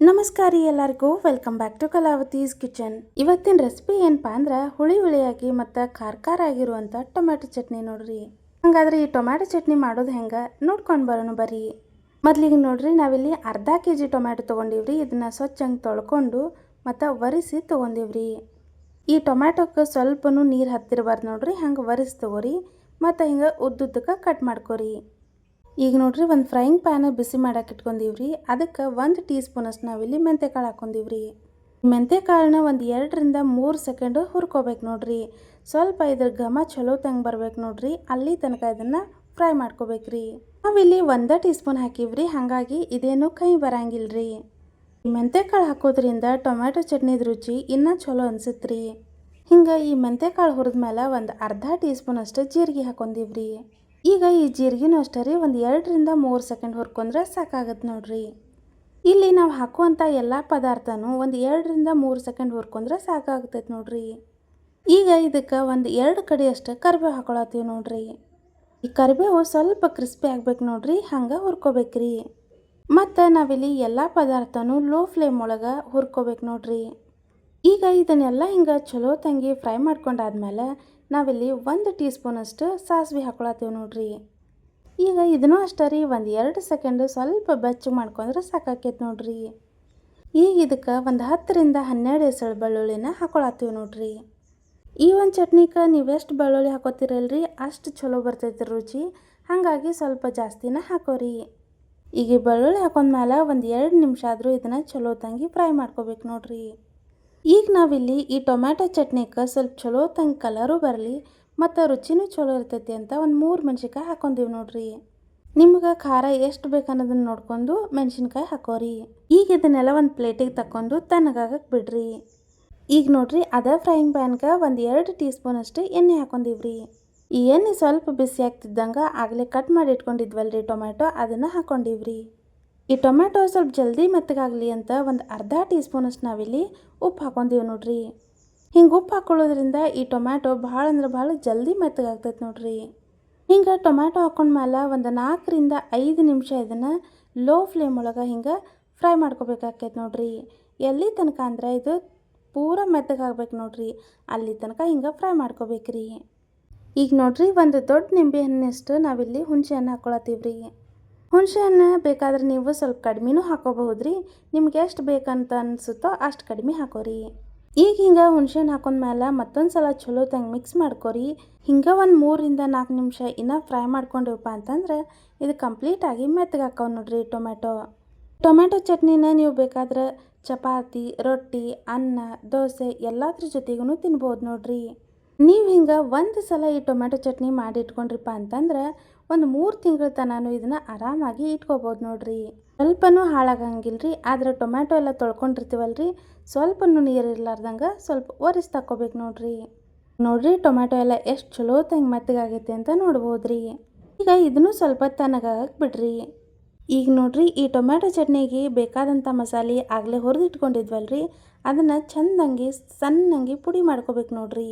ನಮಸ್ಕಾರ ರೀ ಎಲ್ಲರಿಗೂ welcome back to Kalavathi's kitchen ಇವತ್ತಿನ ರೆಸಿಪಿ ಏನಪ್ಪಾ ಅಂದ್ರೆ ಹುಳಿ ಹುಳಿಯಾಗಿ ಮತ್ತು ಖಾರ ಖಾರ ಆಗಿರುವಂಥ ಟೊಮ್ಯಾಟೊ ಚಟ್ನಿ ನೋಡ್ರಿ. ಹಂಗಾದ್ರೆ ಈ ಟೊಮ್ಯಾಟೊ ಚಟ್ನಿ ಮಾಡೋದು ಹೆಂಗೆ ನೋಡ್ಕೊಂಡು ಬರೋಣ ಬರ್ರಿ. ಮೊದ್ಲಿಗೆ ನೋಡ್ರಿ, ನಾವಿಲ್ಲಿ ಅರ್ಧ ಕೆ ಜಿ ಟೊಮ್ಯಾಟೊ ತೊಗೊಂಡಿವ್ರಿ. ಇದನ್ನ ಸ್ವಚ್ಛಂಗೆ ತೊಳ್ಕೊಂಡು ಮತ್ತು ಒರೆಸಿ ತೊಗೊಂಡಿವ್ರಿ. ಈ ಟೊಮ್ಯಾಟೊಕ್ಕೆ ಸ್ವಲ್ಪನೂ ನೀರು ಹತ್ತಿರಬಾರ್ದು ನೋಡ್ರಿ, ಹಂಗೆ ಒರೆಸಿ ತೊಗೋರಿ. ಮತ್ತು ಹಿಂಗೆ ಉದ್ದುದ್ದಕ್ಕೆ ಕಟ್ ಮಾಡ್ಕೊರಿ. ಈಗ ನೋಡ್ರಿ, ಒಂದು ಫ್ರೈಯಿಂಗ್ ಪ್ಯಾನ್ ಬಿಸಿ ಮಾಡಕ್ಕೆ ಇಟ್ಕೊಂಡಿವ್ರಿ. ಅದಕ್ಕೆ ಒಂದು ಟೀ ಸ್ಪೂನಷ್ಟು ನಾವಿಲ್ಲಿ ಮೆಂತೆಕಾಳು ಮೆಂತೆ ಕಾಳನ್ನ ಒಂದು ಎರಡರಿಂದ ಮೂರು ಸೆಕೆಂಡು ಹುರ್ಕೋಬೇಕು ನೋಡ್ರಿ. ಸ್ವಲ್ಪ ಇದ್ರ ಘಮ ಚಲೋ ತಂಗೆ ಬರ್ಬೇಕು ನೋಡ್ರಿ. ಅಲ್ಲಿ ತನಕ ಇದನ್ನು ಫ್ರೈ ಮಾಡ್ಕೋಬೇಕ್ರಿ. ನಾವಿಲ್ಲಿ ಒಂದೇ ಟೀ ಸ್ಪೂನ್ ಹಾಕಿವ್ರಿ. ಹಾಗಾಗಿ ಇದೇನು ಕೈ ಬರಂಗಿಲ್ರಿ. ಮೆಂತೆಕಾಳು ಹಾಕೋದ್ರಿಂದ ಟೊಮ್ಯಾಟೊ ಚಟ್ನಿದ ರುಚಿ ಇನ್ನೂ ಚಲೋ ಅನ್ಸುತ್ರಿ. ಹಿಂಗೆ ಈ ಮೆಂತೆಕಾಳು ಹುರಿದ್ಮೇಲೆ ಒಂದು ಅರ್ಧ ಟೀ ಸ್ಪೂನ್ ಅಷ್ಟು ಜೀರಿಗೆ ಹಾಕೊಂಡೀವ್ರಿ. ಈಗ ಈ ಜೀರಿಗೆನೂ ಅಷ್ಟೇ ರೀ, ಒಂದು ಎರಡರಿಂದ ಮೂರು ಸೆಕೆಂಡ್ ಹುರ್ಕೊಂಡ್ರೆ ಸಾಕಾಗತ್ತೆ ನೋಡ್ರಿ. ಇಲ್ಲಿ ನಾವು ಹಾಕುವಂಥ ಎಲ್ಲ ಪದಾರ್ಥನೂ ಒಂದು ಎರಡರಿಂದ ಮೂರು ಸೆಕೆಂಡ್ ಹುರ್ಕೊಂಡ್ರೆ ಸಾಕಾಗ್ತೈತೆ ನೋಡ್ರಿ. ಈಗ ಇದಕ್ಕೆ ಒಂದು ಎರಡು ಕಡೆಯಷ್ಟು ಕರಿಬೇವು ಹಾಕೊಳತ್ತೀವಿ ನೋಡ್ರಿ. ಈ ಕರಿಬೇವು ಸ್ವಲ್ಪ ಕ್ರಿಸ್ಪಿ ಆಗ್ಬೇಕು ನೋಡ್ರಿ, ಹಂಗೆ ಹುರ್ಕೋಬೇಕ್ರಿ. ಮತ್ತು ನಾವಿಲ್ಲಿ ಎಲ್ಲ ಪದಾರ್ಥನೂ ಲೋ ಫ್ಲೇಮ್ ಒಳಗೆ ಹುರ್ಕೋಬೇಕು ನೋಡ್ರಿ. ಈಗ ಇದನ್ನೆಲ್ಲ ಹಿಂಗೆ ಚಲೋ ತಂಗಿ ಫ್ರೈ ಮಾಡ್ಕೊಂಡಾದ್ಮೇಲೆ ನಾವಿಲ್ಲಿ ಒಂದು ಟೀ ಸ್ಪೂನಷ್ಟು ಸಾಸಿವೆ ಹಾಕೊಳತ್ತೀವಿ ನೋಡ್ರಿ. ಈಗ ಇದನ್ನೂ ಅಷ್ಟೇ ರೀ, ಒಂದು ಎರಡು ಸೆಕೆಂಡು ಸ್ವಲ್ಪ ಬೆಚ್ಚಗೆ ಮಾಡ್ಕೊಂಡ್ರೆ ಸಾಕಾಕೈತೆ ನೋಡ್ರಿ. ಈಗ ಇದಕ್ಕೆ ಒಂದು ಹತ್ತರಿಂದ ಹನ್ನೆರಡು ಎಸಳು ಬೆಳ್ಳುಳ್ಳಿನ ಹಾಕೊಳತ್ತೀವಿ ನೋಡ್ರಿ. ಈ ಒಂದು ಚಟ್ನಿಕ ನೀವು ಎಷ್ಟು ಬೆಳ್ಳುಳ್ಳಿ ಹಾಕೋತಿರಲ್ರಿ, ಅಷ್ಟು ಚಲೋ ಬರ್ತೈತಿ ರುಚಿ. ಹಾಗಾಗಿ ಸ್ವಲ್ಪ ಜಾಸ್ತಿನ ಹಾಕೋರಿ. ಈಗ ಬೆಳ್ಳುಳ್ಳಿ ಹಾಕೊಂಡ್ಮೇಲೆ ಒಂದು ಎರಡು ನಿಮಿಷ ಆದರೂ ಇದನ್ನು ಚಲೋ ತಂಗಿ ಫ್ರೈ ಮಾಡ್ಕೋಬೇಕು ನೋಡ್ರಿ. ಈಗ ನಾವಿಲ್ಲಿ ಈ ಟೊಮ್ಯಾಟೊ ಚಟ್ನಿಗೆ ಸ್ವಲ್ಪ ಚಲೋ ತಂಗ ಕಲರು ಬರಲಿ ಮತ್ತು ರುಚಿನೂ ಚಲೋ ಇರ್ತೈತಿ ಅಂತ ಒಂದು ಮೂರು ಮೆಣ್ಸಿನ್ಕಾಯಿ ಹಾಕೊಂಡಿವಿ ನೋಡ್ರಿ. ನಿಮ್ಗೆ ಖಾರ ಎಷ್ಟು ಬೇಕು ಅನ್ನೋದನ್ನ ನೋಡ್ಕೊಂಡು ಮೆಣಸಿನ್ಕಾಯಿ ಹಾಕೋರಿ. ಈಗ ಇದನ್ನೆಲ್ಲ ಒಂದು ಪ್ಲೇಟಿಗೆ ತಕೊಂಡು ತಣ್ಣಗಾಗಕ್ಕೆ ಬಿಡ್ರಿ. ಈಗ ನೋಡ್ರಿ ಅದೇ ಫ್ರೈಯಿಂಗ್ ಪ್ಯಾನ್ಗೆ ಒಂದು ಎರಡು ಟೀ ಸ್ಪೂನ್ ಅಷ್ಟು ಎಣ್ಣೆ ಹಾಕೊಂಡಿವ್ರಿ ಈ ಎಣ್ಣೆ ಸ್ವಲ್ಪ ಬಿಸಿ ಆಗ್ತಿದ್ದಂಗೆ ಆಗಲೇ ಕಟ್ ಮಾಡಿ ಇಟ್ಕೊಂಡಿದ್ವಲ್ರಿ ಟೊಮ್ಯಾಟೊ, ಅದನ್ನು ಹಾಕೊಂಡೀವ್ರಿ. ಈ ಟೊಮ್ಯಾಟೊ ಸ್ವಲ್ಪ ಜಲ್ದಿ ಮೆತ್ತಗಾಗಲಿ ಅಂತ ಒಂದು ಅರ್ಧ ಟೀ ಸ್ಪೂನಷ್ಟು ನಾವಿಲ್ಲಿ ಉಪ್ಪು ಹಾಕೊಂದೀವಿ ನೋಡ್ರಿ. ಹಿಂಗೆ ಉಪ್ಪು ಹಾಕೊಳ್ಳೋದ್ರಿಂದ ಈ ಟೊಮ್ಯಾಟೊ ಭಾಳ ಅಂದ್ರೆ ಭಾಳ ಜಲ್ದಿ ಮೆತ್ತಗಾಗ್ತೈತೆ ನೋಡ್ರಿ. ಹಿಂಗೆ ಟೊಮ್ಯಾಟೊ ಹಾಕೊಂಡ್ಮೇಲೆ ಒಂದು ನಾಲ್ಕರಿಂದ ಐದು ನಿಮಿಷ ಇದನ್ನು ಲೋ ಫ್ಲೇಮ್ ಒಳಗೆ ಹಿಂಗೆ ಫ್ರೈ ಮಾಡ್ಕೋಬೇಕಾಗ್ತೈತೆ ನೋಡ್ರಿ. ಎಲ್ಲಿ ತನಕ ಅಂದ್ರೆ ಇದು ಪೂರ ಮೆತ್ತಗಾಗ್ಬೇಕು ನೋಡ್ರಿ. ಅಲ್ಲಿ ತನಕ ಹಿಂಗೆ ಫ್ರೈ ಮಾಡ್ಕೋಬೇಕ್ರಿ. ಈಗ ನೋಡ್ರಿ, ಒಂದು ದೊಡ್ಡ ನಿಂಬೆ ಹಣ್ಣಿನಷ್ಟು ನಾವಿಲ್ಲಿ ಹುಣಸೆ ಹಣ್ಣು ಹಾಕ್ಕೊಳತ್ತೀವ್ರಿ ಹಣ್ಣು ಬೇಕಾದ್ರೆ ನೀವು ಸ್ವಲ್ಪ ಕಡಿಮೆನೂ ಹಾಕೋಬಹುದು ರೀ ನಿಮ್ಗೆ ಎಷ್ಟು ಬೇಕಂತ ಅನಿಸುತ್ತೋ ಅಷ್ಟು ಕಡಿಮೆ ಹಾಕೋರಿ. ಈಗ ಹಿಂಗೆ ಹುಣಸೆಹಣ್ಣು ಹಾಕೊಂಡ ಮೇಲೆ ಮತ್ತೊಂದು ಸಲ ಚಲೋ ತಂಗೆ ಮಿಕ್ಸ್ ಮಾಡ್ಕೊರಿ. ಹಿಂಗೆ ಒಂದು ಮೂರಿಂದ ನಾಲ್ಕು ನಿಮಿಷ ಇನ್ನೂ ಫ್ರೈ ಮಾಡ್ಕೊಂಡಿವಪ್ಪ ಅಂತಂದ್ರೆ ಇದು ಕಂಪ್ಲೀಟಾಗಿ ಮೆತ್ತಗೆ ಹಾಕೋ ನೋಡ್ರಿ ಟೊಮ್ಯಾಟೊ. ಟೊಮ್ಯಾಟೊ ಚಟ್ನಿನ ನೀವು ಬೇಕಾದ್ರೆ ಚಪಾತಿ, ರೊಟ್ಟಿ, ಅನ್ನ, ದೋಸೆ ಎಲ್ಲದ್ರ ಜೊತೆಗೂ ತಿನ್ಬೋದು ನೋಡ್ರಿ. ನೀವು ಹಿಂಗೆ ಒಂದು ಸಲ ಈ ಟೊಮ್ಯಾಟೊ ಚಟ್ನಿ ಮಾಡಿ ಇಟ್ಕೊಂಡ್ರಿಪ್ಪ ಅಂತಂದ್ರೆ ಒಂದು ಮೂರು ತಿಂಗಳ ತನಕ ಇದನ್ನು ಆರಾಮಾಗಿ ಇಟ್ಕೋಬೋದು ನೋಡ್ರಿ. ಸ್ವಲ್ಪನೂ ಹಾಳಾಗಂಗಿಲ್ಲ ರೀ ಆದ್ರೆ ಟೊಮ್ಯಾಟೊ ಎಲ್ಲ ತೊಳ್ಕೊಂಡಿರ್ತೀವಲ್ರಿ, ಸ್ವಲ್ಪನೂ ನೀರು ಇರ್ಲಾರ್ದಂಗೆ ಸ್ವಲ್ಪ ಒರೆಸಿ ತಕ್ಕೋಬೇಕು ನೋಡ್ರಿ. ನೋಡ್ರಿ ಟೊಮ್ಯಾಟೊ ಎಲ್ಲ ಎಷ್ಟು ಚಲೋ ತಂಗೆ ಮತ್ತಗಾಗೈತೆ ಅಂತ ನೋಡ್ಬೋದ್ರಿ. ಈಗ ಇದನ್ನು ಸ್ವಲ್ಪ ತನಗಾಗಕ್ಕೆ ಬಿಡ್ರಿ. ಈಗ ನೋಡ್ರಿ ಈ ಟೊಮ್ಯಾಟೊ ಚಟ್ನಿಗೆ ಬೇಕಾದಂಥ ಮಸಾಲೆ ಆಗಲೇ ಹುರಿದಿಟ್ಕೊಂಡಿದ್ವಲ್ರಿ, ಅದನ್ನು ಚೆಂದಂಗೆ ಸಣ್ಣಂಗೆ ಪುಡಿ ಮಾಡ್ಕೋಬೇಕು ನೋಡ್ರಿ.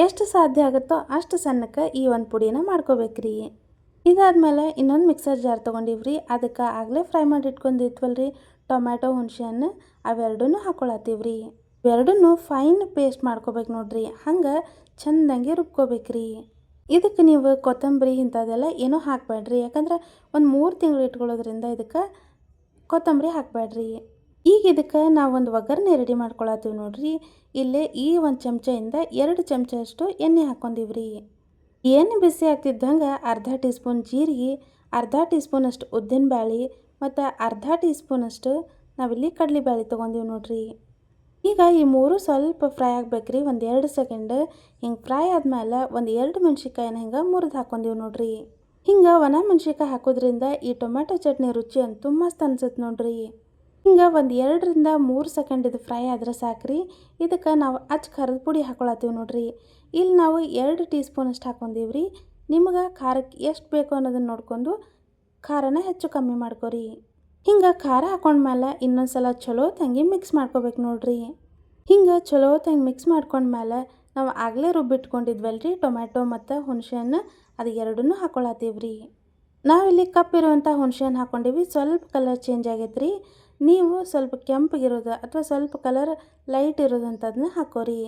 ಎಷ್ಟು ಸಾಧ್ಯ ಆಗುತ್ತೋ ಅಷ್ಟು ಸಣ್ಣಕ್ಕೆ ಈ ಒಂದು ಪುಡಿನ ಮಾಡ್ಕೋಬೇಕ್ರಿ. ಇದಾದಮೇಲೆ ಇನ್ನೊಂದು ಮಿಕ್ಸರ್ ಜಾರ್ ತೊಗೊಂಡಿವ್ರಿ. ಅದಕ್ಕೆ ಆಗಲೇ ಫ್ರೈ ಮಾಡಿ ಇಟ್ಕೊಂಡಿದ್ವಲ್ರಿ ಟೊಮ್ಯಾಟೊ, ಹುಣಸೆಹಣ್ಣು ಅವೆರಡೂ ಹಾಕ್ಕೊಳತ್ತೀವ್ರಿ ಇವೆರಡನ್ನೂ ಫೈನ್ ಪೇಸ್ಟ್ ಮಾಡ್ಕೋಬೇಕು ನೋಡ್ರಿ. ಹಂಗೆ ಚೆಂದಂಗೆ ರುಬ್ಕೋಬೇಕ್ರಿ. ಇದಕ್ಕೆ ನೀವು ಕೊತ್ತಂಬರಿ ಇಂಥದ್ದೆಲ್ಲ ಏನೂ ಹಾಕಬೇಡ್ರಿ. ಯಾಕಂದ್ರೆ ಒಂದು ಮೂರು ತಿಂಗಳು ಇಟ್ಕೊಳ್ಳೋದ್ರಿಂದ ಇದಕ್ಕೆ ಕೊತ್ತಂಬರಿ ಹಾಕಬೇಡ್ರಿ. ಈಗ ಇದಕ್ಕೆ ನಾವು ಒಂದು ಒಗ್ಗರಣೆ ರೆಡಿ ಮಾಡ್ಕೊಳತ್ತೀವಿ ನೋಡ್ರಿ. ಇಲ್ಲೇ ಈ ಒಂದು ಚಮಚೆಯಿಂದ ಎರಡು ಚಮಚಷ್ಟು ಎಣ್ಣೆ ಹಾಕ್ಕೊಂಡಿವ್ರಿ ಎಣ್ಣೆ ಬಿಸಿ ಆಗ್ತಿದ್ದಂಗೆ ಅರ್ಧ ಟೀ ಸ್ಪೂನ್ ಜೀರಿಗೆ, ಅರ್ಧ ಟೀ ಸ್ಪೂನಷ್ಟು ಬ್ಯಾಳಿ ಮತ್ತು ಅರ್ಧ ಟೀ ಸ್ಪೂನಷ್ಟು ನಾವಿಲ್ಲಿ ಕಡಲೆಬೇಳೆ ತೊಗೊಂಡೀವಿ ನೋಡ್ರಿ. ಈಗ ಈ ಮೂರು ಸ್ವಲ್ಪ ಫ್ರೈ ಆಗ್ಬೇಕ್ರಿ, ಒಂದು ಎರಡು ಸೆಕೆಂಡ್. ಹಿಂಗೆ ಫ್ರೈ ಆದಮೇಲೆ ಒಂದು ಎರಡು ಮೆಣ್ಸಿಕಾಯಿನ ಹಿಂಗೆ ಮುರಿದು ಹಾಕೊಂಡೀವಿ ನೋಡ್ರಿ. ಹಿಂಗೆ ಒಣ ಮೆಣ್ಸಿಕಾಯಿ ಹಾಕೋದ್ರಿಂದ ಈ ಟೊಮ್ಯಾಟೊ ಚಟ್ನಿ ರುಚಿ ಅಂತೂ ಮಸ್ತ್ ಅನ್ಸುತ್ತೆ ನೋಡ್ರಿ. ಹಿಂಗೆ ಒಂದು ಎರಡರಿಂದ ಮೂರು ಸೆಕೆಂಡ್ ಇದು ಫ್ರೈ ಆದ್ರೆ ಸಾಕ್ರಿ. ಇದಕ್ಕೆ ನಾವು ಅಚ್ಚ ಖಾರದ ಪುಡಿ ಹಾಕೊಳತ್ತೀವಿ ನೋಡ್ರಿ. ಇಲ್ಲಿ ನಾವು ಎರಡು ಟೀ ಸ್ಪೂನಷ್ಟು ಹಾಕೊಂಡೀವ್ರಿ. ನಿಮ್ಗೆ ಖಾರಕ್ಕೆ ಎಷ್ಟು ಬೇಕು ಅನ್ನೋದನ್ನು ನೋಡ್ಕೊಂಡು ಖಾರನ ಹೆಚ್ಚು ಕಮ್ಮಿ ಮಾಡ್ಕೊರಿ. ಹಿಂಗೆ ಖಾರ ಹಾಕೊಂಡ್ಮೇಲೆ ಇನ್ನೊಂದು ಸಲ ಚಲೋ ತಂಗಿ ಮಿಕ್ಸ್ ಮಾಡ್ಕೋಬೇಕು ನೋಡ್ರಿ. ಹಿಂಗೆ ಚಲೋ ತಂಗಿ ಮಿಕ್ಸ್ ಮಾಡ್ಕೊಂಡ್ಮೇಲೆ ನಾವು ಆಗಲೇ ರುಬ್ಬಿಟ್ಕೊಂಡಿದ್ವಲ್ರಿ ಟೊಮ್ಯಾಟೊ ಮತ್ತು ಹುಣಸೆ ಹಣ್ಣು ಅದು ಎರಡನ್ನೂ ಹಾಕೊಳತ್ತೀವ್ರಿ. ನಾವಿಲ್ಲಿ ಕಪ್ಪಿರುವಂಥ ಹುಣಸೆ ಹಣ್ಣು ಹಾಕ್ಕೊಂಡೀವಿ ಸ್ವಲ್ಪ ಕಲರ್ ಚೇಂಜ್ ಆಗೈತೆ ರೀ ನೀವು ಸ್ವಲ್ಪ ಕೆಂಪಗಿರೋದು ಅಥವಾ ಸ್ವಲ್ಪ ಕಲರ್ ಲೈಟ್ ಇರೋದಂಥದನ್ನ ಹಾಕೋರಿ.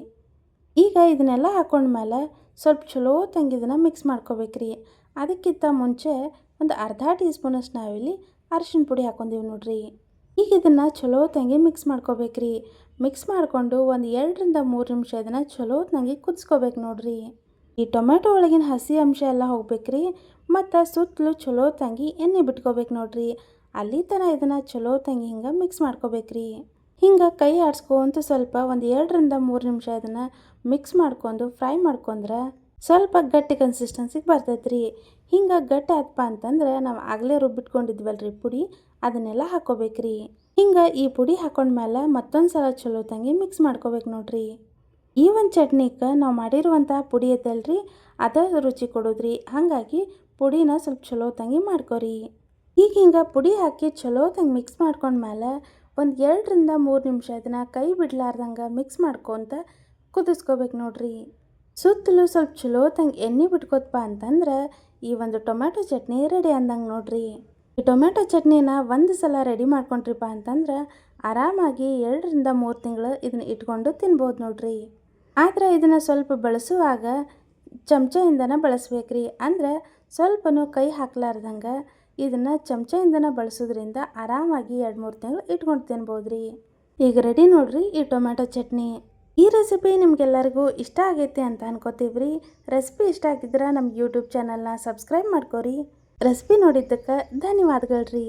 ಈಗ ಇದನ್ನೆಲ್ಲ ಹಾಕೊಂಡ್ಮೇಲೆ ಸ್ವಲ್ಪ ಚಲೋ ತಂಗಿ ಇದನ್ನು ಮಿಕ್ಸ್ ಮಾಡ್ಕೋಬೇಕ್ರಿ. ಅದಕ್ಕಿಂತ ಮುಂಚೆ ಒಂದು ಅರ್ಧ ಟೀ ಸ್ಪೂನಷ್ಟು ನಾವಿಲ್ಲಿ ಅರಿಶಿನ ಪುಡಿ ಹಾಕೊಂದೀವಿ ನೋಡ್ರಿ. ಈಗ ಇದನ್ನು ಚಲೋ ತಂಗಿ ಮಿಕ್ಸ್ ಮಾಡ್ಕೋಬೇಕ್ರಿ. ಮಿಕ್ಸ್ ಮಾಡಿಕೊಂಡು ಒಂದು ಎರಡರಿಂದ ಮೂರು ನಿಮಿಷ ಇದನ್ನು ಚಲೋ ತಂಗಿ ಕುದಿಸ್ಕೋಬೇಕು ನೋಡ್ರಿ. ಈ ಟೊಮೆಟೊ ಒಳಗಿನ ಹಸಿ ಅಂಶ ಎಲ್ಲ ಹೋಗ್ಬೇಕ್ರಿ. ಮತ್ತು ಸುತ್ತಲೂ ಚಲೋ ತಂಗಿ ಎಣ್ಣೆ ಬಿಟ್ಕೋಬೇಕು ನೋಡ್ರಿ. ಅಲ್ಲಿ ತನ ಇದನ್ನು ಚಲೋ ತಂಗಿ ಹಿಂಗೆ ಮಿಕ್ಸ್ ಮಾಡ್ಕೋಬೇಕ್ರಿ. ಹಿಂಗೆ ಕೈ ಆಡಿಸ್ಕೊಂತ ಸ್ವಲ್ಪ ಒಂದು ಎರಡರಿಂದ ಮೂರು ನಿಮಿಷ ಇದನ್ನು ಮಿಕ್ಸ್ ಮಾಡ್ಕೊಂಡು ಫ್ರೈ ಮಾಡ್ಕೊಂಡ್ರೆ ಸ್ವಲ್ಪ ಗಟ್ಟಿ ಕನ್ಸಿಸ್ಟೆನ್ಸಿಗೆ ಬರ್ತೈತ್ರಿ. ಹಿಂಗೆ ಗಟ್ಟಿ ಆತಪ್ಪ ಅಂತಂದ್ರೆ ನಾವು ಆಗಲೇ ರುಬ್ಬಿಟ್ಕೊಂಡಿದ್ವಲ್ರಿ ಪುಡಿ, ಅದನ್ನೆಲ್ಲ ಹಾಕೋಬೇಕ್ರಿ. ಹಿಂಗೆ ಈ ಪುಡಿ ಹಾಕೊಂಡ್ಮೇಲೆ ಮತ್ತೊಂದು ಸಲ ಚಲೋ ತಂಗಿ ಮಿಕ್ಸ್ ಮಾಡ್ಕೋಬೇಕು ನೋಡ್ರಿ. ಈ ಒಂದು ಚಟ್ನಿಗೆ ನಾವು ಮಾಡಿರುವಂಥ ಪುಡಿ ಐತಲ್ರಿ ಅದ ರುಚಿ ಕೊಡೋದ್ರಿ. ಹಾಗಾಗಿ ಪುಡಿನ ಸ್ವಲ್ಪ ಚಲೋ ತಂಗಿ ಮಾಡ್ಕೋರಿ. ಈಗ ಹಿಂಗೆ ಪುಡಿ ಹಾಕಿ ಚಲೋ ತಂಗಿ ಮಿಕ್ಸ್ ಮಾಡ್ಕೊಂಡ್ಮೇಲೆ ಒಂದು ಎರಡರಿಂದ ಮೂರು ನಿಮಿಷ ಇದನ್ನು ಕೈ ಬಿಡ್ಲಾರ್ದಂಗೆ ಮಿಕ್ಸ್ ಮಾಡ್ಕೊತ ಕುದಿಸ್ಕೋಬೇಕು ನೋಡ್ರಿ. ಸುತ್ತಲೂ ಸ್ವಲ್ಪ ಚಲೋ ತಂಗಿ ಎಣ್ಣೆ ಬಿಟ್ಕೋತಪ್ಪ ಅಂತಂದ್ರೆ ಈ ಒಂದು ಟೊಮ್ಯಾಟೊ ಚಟ್ನಿ ರೆಡಿ ಅಂದಂಗೆ ನೋಡ್ರಿ. ಈ ಟೊಮ್ಯಾಟೊ ಚಟ್ನಿನ ಒಂದು ಸಲ ರೆಡಿ ಮಾಡ್ಕೊಂಡ್ರಿಪ್ಪ ಅಂತಂದ್ರೆ ಆರಾಮಾಗಿ ಎರಡರಿಂದ ಮೂರು ತಿಂಗಳು ಇದನ್ನ ಇಟ್ಕೊಂಡು ತಿನ್ಬೋದು ನೋಡ್ರಿ. ಆದ್ರೆ ಇದನ್ನು ಸ್ವಲ್ಪ ಬಳಸುವಾಗ ಚಮಚದಿಂದನೇ ಬಳಸ್ಬೇಕ್ರಿ. ಅಂದ್ರೆ ಸ್ವಲ್ಪನೂ ಕೈ ಹಾಕ್ಲಾರ್ದಂಗೆ ಇದನ್ನು ಚಮಚೆಯಿಂದನೇ ಬಳಸೋದ್ರಿಂದ ಆರಾಮಾಗಿ ಎರಡು ಮೂರು ತಿಂಗಳು ಇಟ್ಕೊಂಡು ತಿನ್ಬೋದು ರೀ ಈಗ ರೆಡಿ ನೋಡ್ರಿ ಈ ಟೊಮ್ಯಾಟೊ ಚಟ್ನಿ. ಈ ರೆಸಿಪಿ ನಿಮ್ಗೆಲ್ಲರಿಗೂ ಇಷ್ಟ ಆಗೈತೆ ಅಂತ ಅನ್ಕೋತೀವಿ ರೀ ರೆಸಿಪಿ ಇಷ್ಟ ಆಗಿದ್ರೆ ನಮ್ಮ ಯೂಟ್ಯೂಬ್ ಚಾನಲ್ನ ಸಬ್ಸ್ಕ್ರೈಬ್ ಮಾಡ್ಕೋರಿ. ರೆಸಿಪಿ ನೋಡಿದ್ದಕ್ಕೆ ಧನ್ಯವಾದಗಳು ರೀ